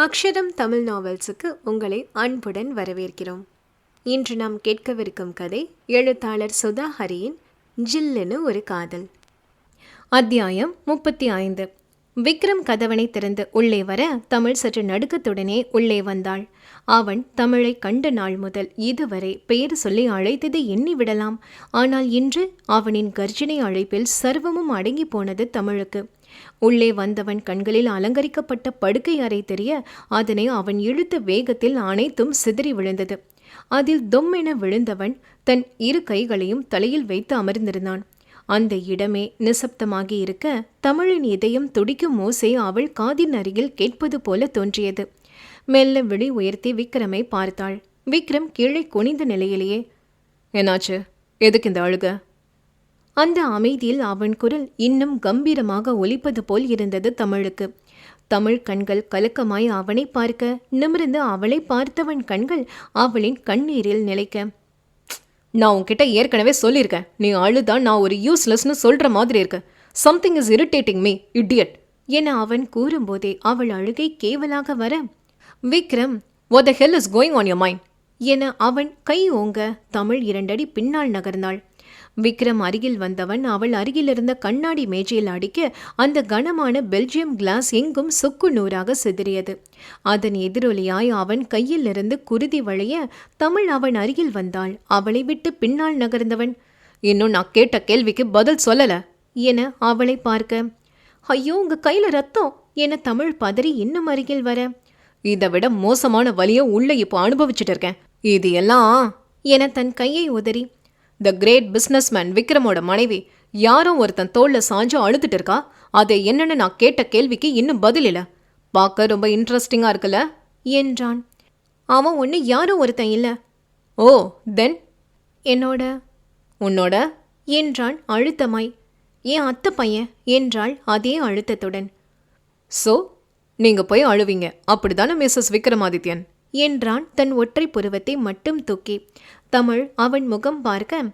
அக்ஷரம் தமிழ் நாவல்ஸுக்கு உங்களை அன்புடன் வரவேற்கிறோம். இன்று நாம் கேட்கவிருக்கும் கதை எழுத்தாளர் சுதா ஹரியின் ஜில்லுன்னு ஒரு காதல். அத்தியாயம் முப்பத்தி ஐந்து. விக்ரம் கதவனை திறந்து உள்ளே வர தமிழ் சற்று நடுக்கத்துடனே உள்ளே வந்தாள். அவன் தமிழை கண்ட நாள் முதல் இதுவரை பெயர் சொல்லி அழைத்ததை எண்ணி விடலாம். ஆனால் இன்று அவனின் கர்ஜனை அழைப்பில் சர்வமும் அடங்கி போனது தமிழுக்கு. உள்ளே வந்தவன் கண்களில் அலங்கரிக்கப்பட்ட படுக்கை அறை தெரிய அதனை அவன் இழுத்த வேகத்தில் அனைத்தும் சிதறி விழுந்தது. அதில் தொம்மென விழுந்தவன் தன் இரு கைகளையும் தலையில் வைத்து அமர்ந்திருந்தான். அந்த இடமே நிசப்தமாகி இருக்க தமிழின் இதயம் துடிக்கும் ஓசை அவள் காதின் அருகில் கேட்பது போல தோன்றியது. மெல்ல விழி உயர்த்தி விக்ரமை பார்த்தாள். விக்ரம் கீழே குனிந்த நிலையிலேயே என்னாச்சு? எதுக்கு இந்த அழுக? அந்த அமைதியில் அவன் குரல் இன்னும் கம்பீரமாக ஒலிப்பது போல் இருந்தது தமிழுக்கு. தமிழ் கண்கள் கலக்கமாய் அவனை பார்க்க நிமிர்ந்து அவளை பார்த்தவன் கண்கள் அவளின் கண்ணீரில் நிலைக்க. நான் உன்கிட்ட ஏற்கனவே சொல்லியிருக்கேன். நீ அழுதான் நான் ஒரு யூஸ்லெஸ்னு சொல்கிற மாதிரி இருக்க. Something is irritating me idiot என அவன் கூறும்போதே அவள் அழுகை கேவலாக வர Vikram what the hell is going on your mind என அவன் கை ஓங்க தமிழ் இரண்டடி பின்னால் நகர்ந்தாள். விக்ரம் அருகில் வந்தவன் அவள் அருகிலிருந்த கண்ணாடி மேஜையில் அடிக்க அந்த கனமான பெல்ஜியம் கிளாஸ் எங்கும் சுக்கு நூறாக சிதறியது. அதன் எதிரொலியாய் அவன் கையிலிருந்து குருதி வளைய தமிழ் அவன் அருகில் வந்தாள். அவளை விட்டு பின்னால் நகர்ந்தவன் இன்னும் நான் கேட்ட கேள்விக்கு பதில் சொல்லல என அவளை பார்க்க. ஐயோ உங்க கையில ரத்தம் என தமிழ் பதறி இன்னும் அருகில் வர. இதை விட மோசமான வழியை உள்ள இப்போ அனுபவிச்சுட்டு இருக்கேன். இது எல்லாம் என தன் கையை உதறி த கிரேட் பிஸ்னஸ்மேன் விக்ரமோட மனைவி யாரும் ஒருத்தன் தோல்ல சாஞ்சு அழுதுட்டு இருக்கா? அது என்னன்னு நான் கேட்ட கேள்விக்கு இன்னும் பதில் இல்லை. பார்க்க ரொம்ப இன்ட்ரெஸ்டிங்காக இருக்குல்ல? என்றான். அவன் ஒன்று யாரும் ஒருத்தன் இல்லை. ஓ தென் என்னோட? உன்னோட? என்றான் அழுத்தமாய். ஏன் அத்தை பையன் என்றாள் அதே அழுத்தத்துடன். ஸோ நீங்கள் போய் அழுவீங்க. அப்படிதானே மிஸ்ஸஸ் விக்ரமாதித்யன்? என்றான் தன் ஒற்றை புருவத்தை மட்டும் தூக்கி. தமிழ் அவன் முகம் பார்க்க.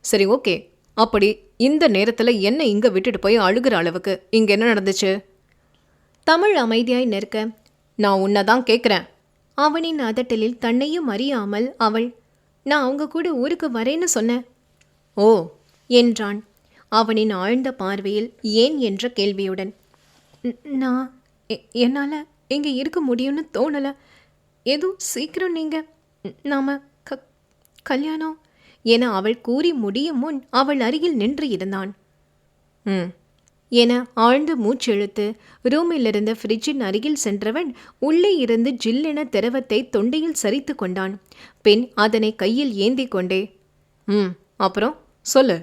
சரி ஓகே. அப்படி இந்த நேரத்தில் என்ன இங்கே விட்டுட்டு போய் அழுகிற அளவுக்கு இங்கே என்ன நடந்துச்சு? தமிழ் அமைதியாய் நிற்க. நான் உன்னை தான் கேட்குறேன் அவனின் அதட்டலில் தன்னையும் அறியாமல் அவள் நான் அவங்க கூட ஊருக்கு வரேன்னு சொன்னேன். ஓ என்றான். அவனின் ஆழ்ந்த பார்வையில் ஏன்? என்ற கேள்வியுடன். நான் எ- இங்கே இருக்க முடியும்னு தோணலை. எதுவும் சீக்கிரம் நீங்கள் நாம் கல்யாணம்? என அவள் கூறி முடியும் முன் அவள் அருகில் நின்று இருந்தான். ம். என ஆழ்ந்து மூச்செழுத்து ரூமில் இருந்த ஃப்ரிட்ஜின் அருகில் சென்றவன் உள்ளே இருந்து ஜில்லென திரவத்தை தொண்டையில் சரித்து கொண்டான். பின் அதனை கையில் ஏந்தி கொண்டே ம் அப்புறம் சொல்லு.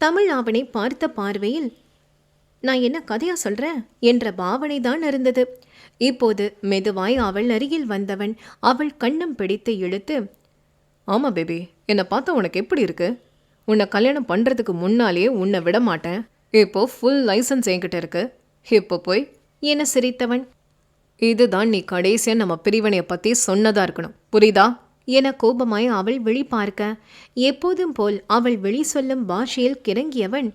தமிழ் அவனை பார்த்த பார்வையில் நான் என்ன கதையா சொல்றேன் என்ற பாவனை தான் இருந்தது. இப்போது மெதுவாய் அவள் அருகில் வந்தவன் அவள் கண்ணம் பிடித்து இழுத்து ஆமாம் பேபி. என்னை பார்த்தா உனக்கு எப்படி இருக்கு? உன்னை கல்யாணம் பண்ணுறதுக்கு முன்னாலேயே உன்னை விட மாட்டேன். இப்போ ஃபுல் லைசன்ஸ் என்கிட்ட இருக்கு. இப்போ போய் என்ன சிரித்தவன்? இதுதான் நீ கடைசியாக நம்ம பிரிவினையை பற்றி சொன்னதாக இருக்கணும். புரியுதா? என கோபமாய் அவள் வெளி பார்க்க. எப்போதும் போல் அவள் வெளி சொல்லும் பாஷையில் கிறங்கியவன்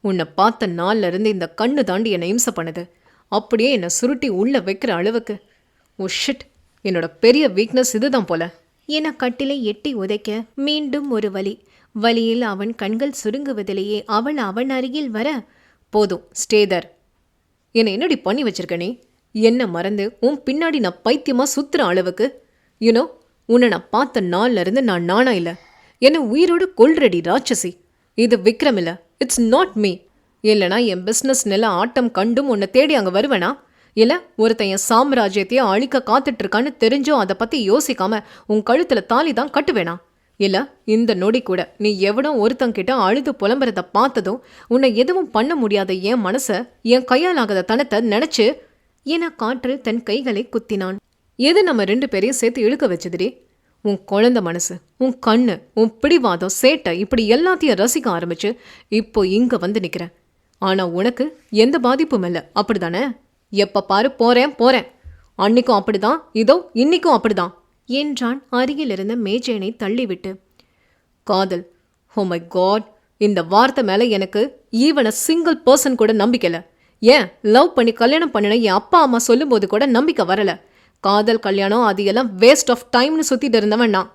உன்னை பார்த்த நாள்ல இருந்து இந்த கண்ணு தாண்டி என்னை இம்சை பண்ணுது. அப்படியே என்னை சுருட்டி உள்ளே வைக்கிற அளவுக்கு. ஓ ஷிட் என்னோட பெரிய வீக்னஸ் இதுதான் போல. என கட்டிலை எட்டி உதைக்க மீண்டும் ஒரு வலி. வலியில் அவன் கண்கள் சுருங்குவதிலேயே அவள் அவன் அருகில் வர போதும் ஸ்டேதர் என்னை என்னடி பண்ணி வச்சிருக்க நீ? என்ன மறந்து உன் பின்னாடி நான் பைத்தியமா சுத்துற அளவுக்கு? யூனோ உன்னை நான் பார்த்த நாள்ல இருந்து நான் நானா இல்ல. என்னை உயிரோடு கொல்றடி ராட்சசி. இது விக்ரம் இல்ல. இட்ஸ் நாட் மீ இல்லைனா என் பிஸ்னஸ் நில ஆட்டம் கண்டும் உன்னை தேடி அங்க வருவேனா? இல்லை ஒருத்தன் என் சாம்ராஜ்யத்தையே அழிக்க காத்துட்ருக்கான்னு தெரிஞ்சும் அதை பற்றி யோசிக்காம உன் கழுத்தில் தாலி தான் கட்டுவேணா இல்லை இந்த நொடி கூட நீ எவனோ ஒருத்தங்கிட்ட அழுது புலம்புறத பார்த்ததும் உன்னை எதுவும் பண்ண முடியாத என் மனசை என் கையால் ஆகாத தனத்தை நினச்சி என காற்றில் தன் கைகளை குத்தினான். எது நம்ம ரெண்டு பேரையும் சேர்த்து இழுக்க வச்சதுடி? உன் குழந்த மனசு உன் கண்ணு உன் பிடிவாதம் சேட்டை இப்படி எல்லாத்தையும் ரசிக்க ஆரம்பிச்சு இப்போ இங்கே வந்து நிற்கிறேன் ஆனால் உனக்கு எந்த பாதிப்பும் இல்லை அப்படிதானே எப்போ பாரு போறேன் போறேன். அன்னைக்கும் அப்படிதான் இதோ இன்னைக்கும் அப்படிதான். என்றான் அருகிலிருந்த மேஜேனை மேஜையனை தள்ளிவிட்டு. காதல் ஓ மை காட் இந்த வார்த்தை மேலே எனக்கு ஈவன் அ சிங்கிள் பர்சன் கூட நம்பிக்கை ஏன் லவ் பண்ணி கல்யாணம் பண்ணின என் அப்பா அம்மா சொல்லும்போது கூட நம்பிக்கை வரல. காதல் கல்யாணம் அது எல்லாம் வேஸ்ட் ஆஃப் டைம்னு சுத்திட்டு இருந்தவன் நான்.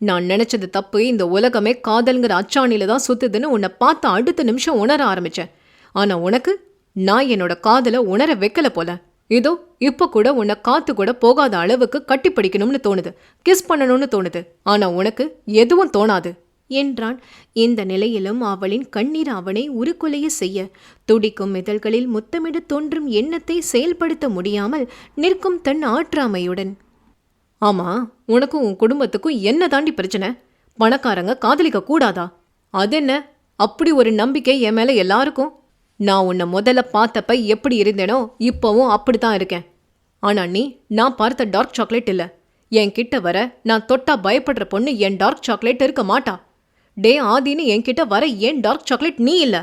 நான் நினைச்சது தப்பு இந்த உலகமே காதல்ங்கிற அச்சாணியில தான் சுத்துதுன்னு உன்னை பார்த்து அடுத்த நிமிஷம் உணர ஆரம்பிச்சேன். ஆனா உனக்கு நான் என்னோட காதலை உணர வைக்கல போல. இதோ இப்ப கூட உன்னை காத்து கூட போகாத அளவுக்கு கட்டி பிடிக்கணும்னு தோணுது. கிஸ் பண்ணணும்னு தோணுது. ஆனா உனக்கு எதுவும் தோணாது. என்றான். இந்த நிலையிலும் அவளின் கண்ணீர் அவனை உருக்குலைய செய்ய. துடிக்கும் இதழ்களில் முத்தமிட தோன்றும் எண்ணத்தை செயல்படுத்த முடியாமல் நிற்கும் தன் ஆற்றாமையுடன். ஆமா உனக்கும் உன் குடும்பத்துக்கும் என்ன தாண்டி பிரச்சனை? பணக்காரங்க காதலிக்க கூடாதா? அது என்ன அப்படி ஒரு நம்பிக்கை என் மேல எல்லாருக்கும்? நான் உன்னை முதல்ல பார்த்தப்ப எப்படி இருந்தேனோ இப்போவும் அப்படி தான் இருக்கேன். ஆனால் நீ நான் பார்த்த டார்க் சாக்லேட் இல்லை. என் கிட்ட வர நான் தொட்டா பயப்படுற பொண்ணு என் டார்க் சாக்லேட் இருக்க மாட்டா. டே ஆதின்னு என்கிட்ட வர ஏன் டார்க் சாக்லேட் நீ இல்லை?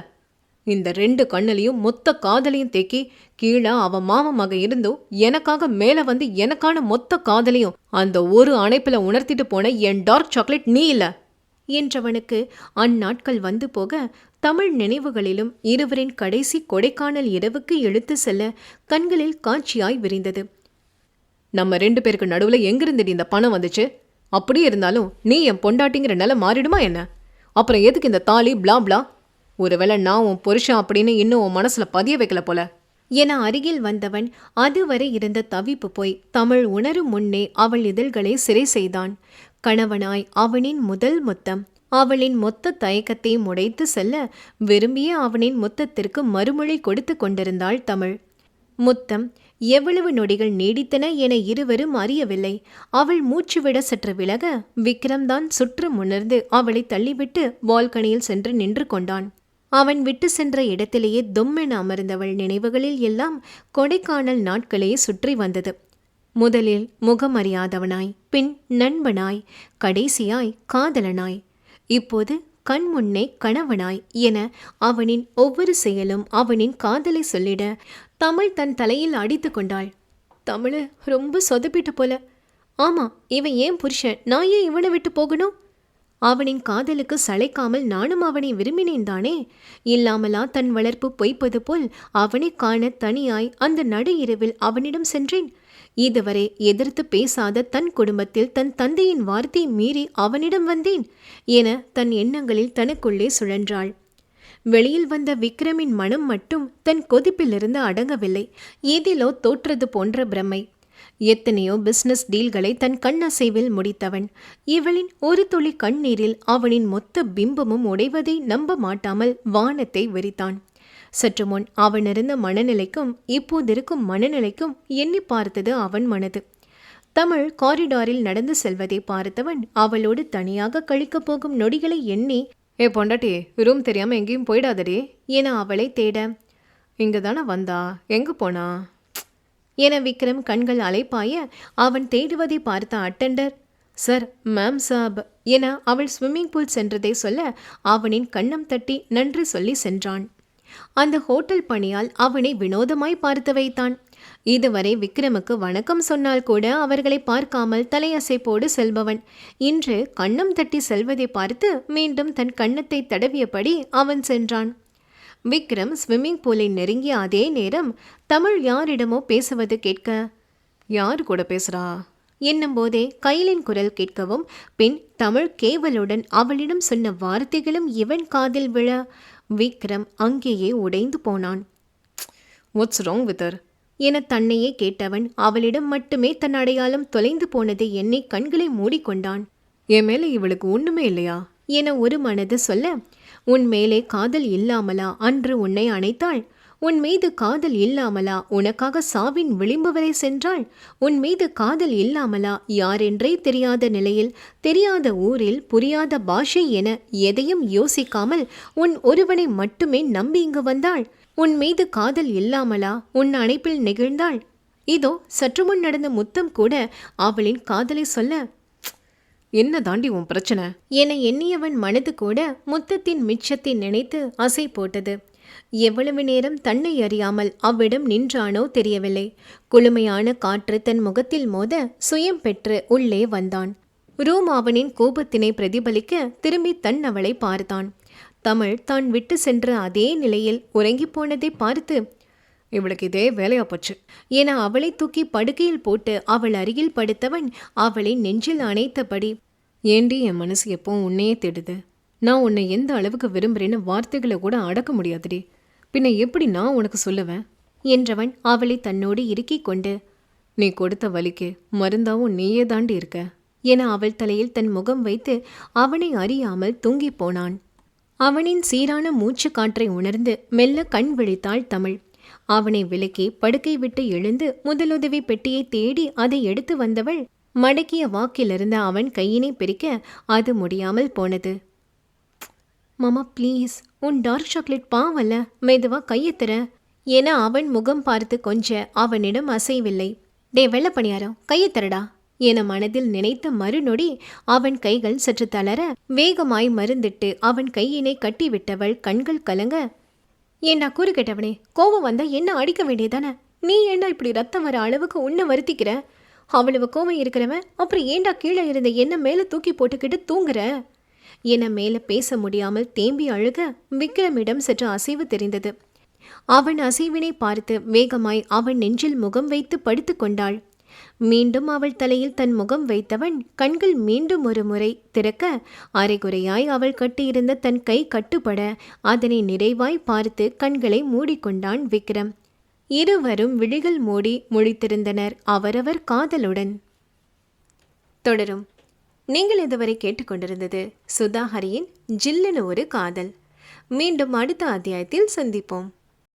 இந்த ரெண்டு கண்ணுலையும் மொத்த காதலையும் தேக்கி கீழே அவன் மாம மக இருந்தும் எனக்காக மேலே வந்து எனக்கான மொத்த காதலையும் அந்த ஒரு அணைப்பில் உணர்த்திட்டு போன என் டார்க் சாக்லேட் நீ இல்லை. என்றவனுக்கு அந்நாட்கள் வந்து போக தமிழ் நினைவுகளிலும் இருவரின் கடைசி கொடைக்கானல் இரவுக்கு இழுத்து செல்ல கண்களில் காட்சியாய் விரிந்தது. நம்ம ரெண்டு பேருக்கு நடுவில் எங்கிருந்துடி இந்த பணம் வந்துச்சு? அப்படியே இருந்தாலும் நீ என் பொண்டாட்டிங்கிற நிலை மாறிடுமா என்ன? அப்புறம் எதுக்கு இந்த தாலி பிளா பிளா ஒருவேளை நான் உன் புருஷன் அப்படின்னு இன்னும் உன் மனசுல பதிய வைக்கல போல. என அருகில் வந்தவன் அதுவரை இருந்த தவிப்பு போய் தமிழ் உணரும் முன்னே அவள் இதழ்களை சிறை செய்தான். கணவனாய் அவனின் முதல் முத்தம் அவளின் மொத்த தயக்கத்தை முடைத்து செல்ல விரும்பிய அவனின் முத்தத்திற்கு மறுமொழி கொடுத்து கொண்டிருந்தாள் தமிழ். முத்தம் எவ்வளவு நொடிகள் நீடித்தன என இருவரும் அறியவில்லை. அவள் மூச்சுவிட சற்று விலக விக்ரம்தான் சுற்று முன்னர்ந்து அவளை தள்ளிவிட்டு பால்கனியில் சென்று நின்று கொண்டான். அவன் விட்டு சென்ற இடத்திலேயே தொம்மென அமர்ந்தவள் நினைவுகளில் எல்லாம் கொடைக்கானல் நாட்களே சுற்றி வந்தது. முதலில் முகமறியாதவனாய் பின் நண்பனாய் கடைசியாய் காதலனாய் இப்போது கண் முன்னே கணவனாய் என அவனின் ஒவ்வொரு செயலும் அவனின் காதலை சொல்லிட தமிழ் தன் தலையில் அடித்து கொண்டாள். தமிழ் ரொம்ப சொதப்பிட்டு போல. ஆமா இவன் ஏன் புருஷன்? நான் ஏன் இவனை விட்டு போகணும்? அவனின் காதலுக்கு சளைக்காமல் நானும் அவனை விரும்பினேன் தானே. இல்லாமலா தன் வளர்ப்பு பொய்ப்பது போல் அவனை காண தனியாய் அந்த நடு இரவில் அவனிடம் சென்றேன். இதுவரை எதிர்த்து பேசாத தன் குடும்பத்தில் தன் தந்தையின் வார்த்தை மீறி அவனிடம் வந்தேன் என தன் எண்ணங்களில் தனக்குள்ளே சுழன்றாள். வெளியில் வந்த விக்ரமின் மனம் மட்டும் தன் கொதிப்பிலிருந்து அடங்கவில்லை. ஏதிலோ தோற்றது போன்ற பிரமை. எத்தனையோ பிசினஸ் டீல்களை தன் கண்ணசைவில் முடித்தவன். இவளின் ஒரு துளி கண்ணீரில் அவனின் மொத்த பிம்பமும் உடைவதை நம்ப மாட்டாமல் வானத்தை வெறித்தான். சற்று முன் அவனிருந்த மனநிலைக்கும் இப்போதிருக்கும் மனநிலைக்கும் எண்ணி பார்த்தது அவன் மனது. தமிழ் காரிடாரில் நடந்து செல்வதை பார்த்தவன் அவளோடு தனியாக கழிக்கப் போகும் நொடிகளை எண்ணி ஏ பொண்டாட்டி ரூம் தெரியாம எங்கேயும் போயிடாதடி என அவளை தேட இங்க தானே வந்தா? எங்க போனா? என விக்ரம் கண்கள் அலைப்பாய அவன் தேடுவதை பார்த்த அட்டெண்டர் சார் மேம் சாப் என அவள் ஸ்விம்மிங் பூல் சென்றதை சொல்ல அவனின் கண்ணம் தட்டி நன்றி சொல்லி சென்றான். அந்த ஹோட்டல் பணியால் அவனை வினோதமாய் பார்த்து வைத்தான். இதுவரை விக்ரமுக்கு வணக்கம் சொன்னால் கூட அவர்களை பார்க்காமல் தலையசைப்போடு செல்பவன். இன்று கண்ணம் தட்டி செல்வதை பார்த்து மீண்டும் தன் கண்ணத்தை தடவியபடி அவன் சென்றான். விக்ரம் ஸ்விம்மிங் பூலை நெருங்கிய அதே நேரம் தமிழ் யாரிடமோ பேசுவது கேட்க யார் கூட பேசுறா? என்னும் போதே கைலின் குரல் கேட்கவும் பின் தமிழ் கேவலுடன் அவளிடம் சொன்ன வார்த்தைகளும் இவன் காதில் விழ விக்ரம் அங்கேயே உடைந்து போனான். வாட்ஸ் ராங் வித் என தன்னையே கேட்டவன் அவளிடம் மட்டுமே தன் அடையாளம் தொலைந்து போனதை எண்ணி கண்களை மூடிக்கொண்டான். என் மேல இவளுக்கு ஒண்ணுமே இல்லையா? என ஒரு மனது சொல்ல உன் மேலே காதல் இல்லாமலா? அன்று உன்னை அணைத்தாள். உன் மீது காதல் இல்லாமலா? உனக்காக சாவின் விளிம்பு வரை சென்றாள்? உன் மீது காதல் இல்லாமலா? யாரென்றே தெரியாத நிலையில் தெரியாத ஊரில் புரியாத பாஷை என எதையும் யோசிக்காமல் உன் ஒருவனை மட்டுமே நம்பி இங்கு வந்தாள்? உன் மீது காதல் இல்லாமலா? உன் அணைப்பில் நெகிழ்ந்தாள்? இதோ சற்று முன் நடந்த முத்தம் கூட அவளின் காதலை சொல்ல என்ன தாண்டி உன் பிரச்சனை? என எண்ணியவன் மனது கூட முத்தத்தின் மிச்சத்தை நினைத்து அசை போட்டது எவ்வளவு நேரம் தன்னை அறியாமல் அவ்விடம் நின்றானோ தெரியவில்லை. குளுமையான காற்று தன் முகத்தில் மோத சுயம் பெற்று உள்ளே வந்தான். ரூம் அவனின் கோபத்தினை பிரதிபலிக்க திரும்பி தன் அவளை பார்த்தான். தமிழ் தான் விட்டு சென்ற அதே நிலையில் உறங்கிப் போனதை பார்த்து இவளுக்கு இதே வேலையா போச்சு? என அவளை தூக்கி படுக்கையில் போட்டு அவள் அருகில் படுத்தவன் அவளை நெஞ்சில் அணைத்தபடி ஏண்டி என் மனசு எப்போ உன்னையே தேடுது? நான் உன்னை எந்த அளவுக்கு விரும்புறேன்னு வார்த்தைகளை கூட அடக்க முடியாதுடி. பின்ன எப்படி நான் உனக்கு சொல்லுவேன்? என்றவன் அவளை தன்னோடு இறுக்கிக் கொண்டு நீ கொடுத்த வலிக்கு மருந்தாவும் நீயே தாண்டி இருக்க என அவள் தலையில் தன் முகம் வைத்து அவனை அறியாமல் தூங்கிப் போனான். அவனின் சீரான மூச்சு காற்றை உணர்ந்து மெல்ல கண் விழித்தாள் தமிழ். அவனை விலக்கி படுக்கை விட்டு எழுந்து முதலுதவி பெட்டியை தேடி அதை எடுத்து வந்தவள் மடக்கிய வாக்கிலிருந்த அவன் கையினை பிரிக்க அது முடியாமல் போனது. மாமா ப்ளீஸ் உன் டார்க் சாக்லேட் பாவல்ல. மெதுவாக கையை தர என அவன் முகம் பார்த்து கொஞ்ச அவனிடம் அசைவில்லை. டே வெள்ள பணியாரம் கையை தரடா என மனதில் நினைத்த மறுநொடி அவன் கைகள் சற்று தளர வேகமாய் மருந்திட்டு அவன் கையினை கட்டிவிட்டவள் கண்கள் கலங்க ஏண்டா கூறு கேட்டவனே கோபம் வந்தா என்ன அடிக்க வேண்டியதானே? நீ ஏண்டா இப்படி ரத்தம் வர அளவுக்கு உன்னை வருத்திக்கிற? அவ்வளவு கோபம் இருக்கிறவன் அப்புறம் ஏண்டா கீழே இருந்த என்ன மேலே தூக்கி போட்டுக்கிட்டு தூங்குற? என மேலே பேச முடியாமல் தேம்பி அழுக விக்ரமிடம் சற்று அசைவு தெரிந்தது. அவன் அசைவினை பார்த்து வேகமாய் அவன் நெஞ்சில் முகம் வைத்து படுத்து கொண்டாள். மீண்டும் அவள் தலையில் தன் முகம் வைத்தவன் கண்கள் மீண்டும் ஒரு முறை திறக்க அரைகுறையாய் அவள் கட்டியிருந்த தன் கை கட்டுப்பட அதனை நிறைவாய் பார்த்து கண்களை மூடிக்கொண்டான் விக்ரம். இருவரும் விழிகள் மூடி முழித்திருந்தனர் அவரவர் காதலுடன். தொடரும். நீங்கள் இதுவரை கேட்டுக்கொண்டிருந்தது சுதாஹரியின் ஜில்லுன்னு ஒரு காதல். மீண்டும் அடுத்த அத்தியாயத்தில் சந்திப்போம்.